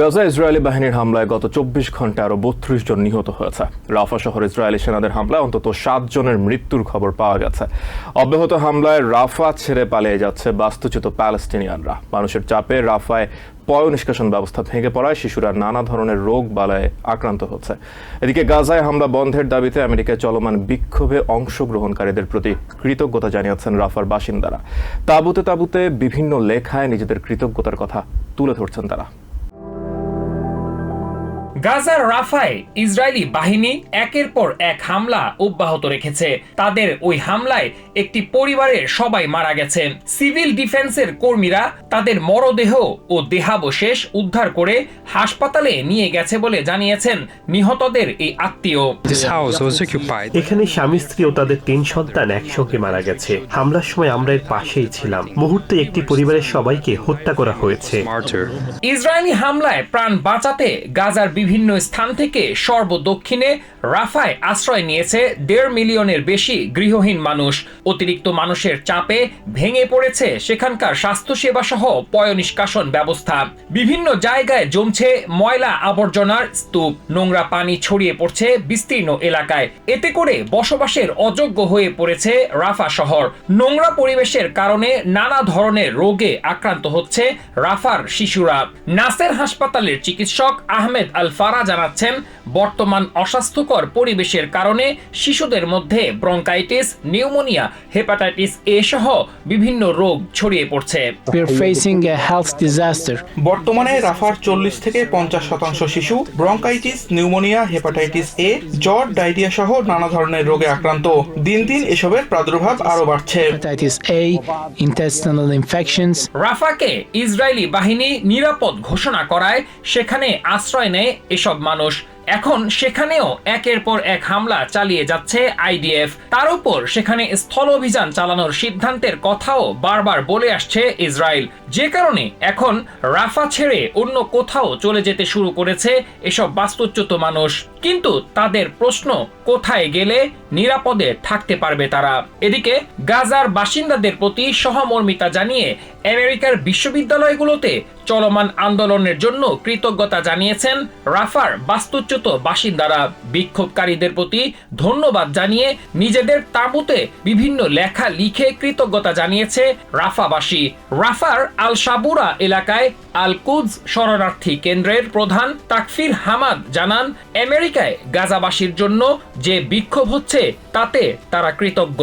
Gaza Israeli বাহিনীর হামলায় গত চব্বিশ ঘন্টায় আরও বত্রিশ জন নিহত হয়েছে। রাফা শহর ইসরায়েলি সেনাদের হামলায় অন্তত সাত জনের মৃত্যুর খবর পাওয়া গেছে। অব্যাহত হামলায় রাফা ছেড়ে পালিয়ে যাচ্ছে বাস্তুচ্যুত প্যালেস্টিনিয়ানরা। মানুষের চাপে রাফায় পয় নিষ্কাশন ব্যবস্থা ভেঙে পড়ায় শিশুরা নানা ধরনের রোগ বালায় আক্রান্ত হচ্ছে। এদিকে গাজায় হামলা বন্ধের দাবিতে আমেরিকায় চলমান বিক্ষোভে অংশগ্রহণকারীদের প্রতি কৃতজ্ঞতা জানিয়েছেন রাফার বাসিন্দারা। তাবুতে তাবুতে বিভিন্ন লেখায় নিজেদের কৃতজ্ঞতার কথা তুলে ধরছেন তারা। গাজার রাফায় ইসরায়েলি বাহিনী একের পর এক হামলা অব্যাহত রেখেছে। তাদের ওই হামলায় একটি পরিবারের সবাই মারা গেছে। সিভিল ডিফেন্সের কর্মীরা তাদের মরদেহ ও দেহাবশেষ উদ্ধার করে হাসপাতালে নিয়ে গেছে বলে জানিয়েছেন নিহতদের এই আত্মীয়. এখানে স্বামী স্ত্রী ও তাদের তিন সন্তান একসঙ্গে মারা গেছে। হামলার সময় আমরা এর পাশেই ছিলাম। মুহূর্তে একটি পরিবারের সবাইকে হত্যা করা হয়েছে. ইসরায়েলি হামলায় প্রাণ বাঁচাতে গাজার বিভিন্ন স্থান থেকে সর্বদক্ষিণে রাফায় আশ্রয় নিয়েছে দেড় মিলিয়নের বেশি গৃহহীন মানুষ। অতিরিক্ত মানুষের চাপে ভেঙে পড়েছে সেখানকার স্বাস্থ্যসেবা সহ পয়নিষ্কাশন ব্যবস্থা। বিভিন্ন জায়গায় জমছে ময়লা আবর্জনার স্তূপ। নোংরা পানি ছড়িয়ে পড়ছে বিস্তীর্ণ এলাকায়। এতে করে বসবাসের অযোগ্য হয়ে পড়েছে রাফা শহর। নোংরা পরিবেশের কারণে নানা ধরনের রোগে আক্রান্ত হচ্ছে রাফার শিশুরা। নাসের হাসপাতালের চিকিৎসক আহমেদ আল ফারা জানাচ্ছেন। বর্তমান অস্বাস্থ্যকর পরিবেশের কারণে শিশুদের মধ্যে ব্রঙ্কাইটিস নিউমোনিয়া হেপাটাইটিস এ সহ বিভিন্ন রোগ ছড়িয়ে পড়ছে। We're facing a health disaster. বর্তমানে রাফার চল্লিশ থেকে পঞ্চাশ শতাংশ শিশু ব্রঙ্কাইটিস নিউমোনিয়া হেপাটাইটিস এ জ্বর ডায়রিয়া সহ নানা ধরনের রোগে আক্রান্ত। দিন দিন এসবের প্রাদুর্ভাব আরও বাড়ছে। Hepatitis A, intestinal রাফাকে ইসরায়েলি বাহিনী নিরাপদ ঘোষণা করায় সেখানে আশ্রয় নেয় এসব মানুষ। এখন সেখানেও একের পর এক হামলা চালিয়ে যাচ্ছে আইডিএফ। তার উপর সেখানে স্থল অভিযান চালানোর সিদ্ধান্তের কথাও বারবার বলে আসছে ইসরায়েল। যে কারণে এখন রাফা ছেড়ে অন্য কোথাও চলে যেতে শুরু করেছে এসব বাস্তুচ্যুত মানুষ। কিন্তু তাদের প্রশ্ন কোথায় গেলে নিরাপদে থাকতে পারবে তারা? এদিকে গাজার বাসিন্দাদের প্রতি সহমর্মিতা জানিয়ে আমেরিকার বিশ্ববিদ্যালয়গুলোতে চলমান আন্দোলনের জন্য কৃতজ্ঞতা জানিয়েছেন রাফার বাস্তুচ্যুত বাসিন্দারা বিক্ষোভকারীদের প্রতি ধন্যবাদ জানিয়ে নিজেদের তাঁবুতে বিভিন্ন লেখা লিখে কৃতজ্ঞতা জানিয়েছে রাফাবাসী। রাফার আল সাবুরা এলাকায় আল কুজ শরণার্থী কেন্দ্রের প্রধান তাকফির হামাদ জানান, আমেরিকায় গাজাবাসীর জন্য যে বিক্ষোভ হচ্ছে তাতে তারা কৃতজ্ঞ।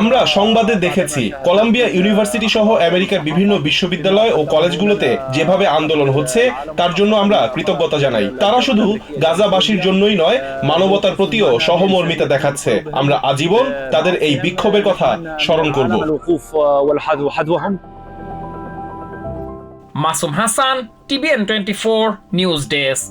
আমরা সংবাদে দেখেছি কলাম্বিয়া ইউনিভার্সিটি সহ আমেরিকার বিভিন্ন বিশ্ববিদ্যালয় ও কলেজগুলোতে যেভাবে আন্দোলন হচ্ছে তার জন্য আমরা কৃতজ্ঞতা জানাই। তারা শুধু গাজাবাসীর জন্যই নয় মানবতার প্রতিও সহমর্মিতা দেখাচ্ছে। আমরা আজীবন তাদের এই বিক্ষোভের কথা স্মরণ করব। Masum Hasan TVN twenty four news desk.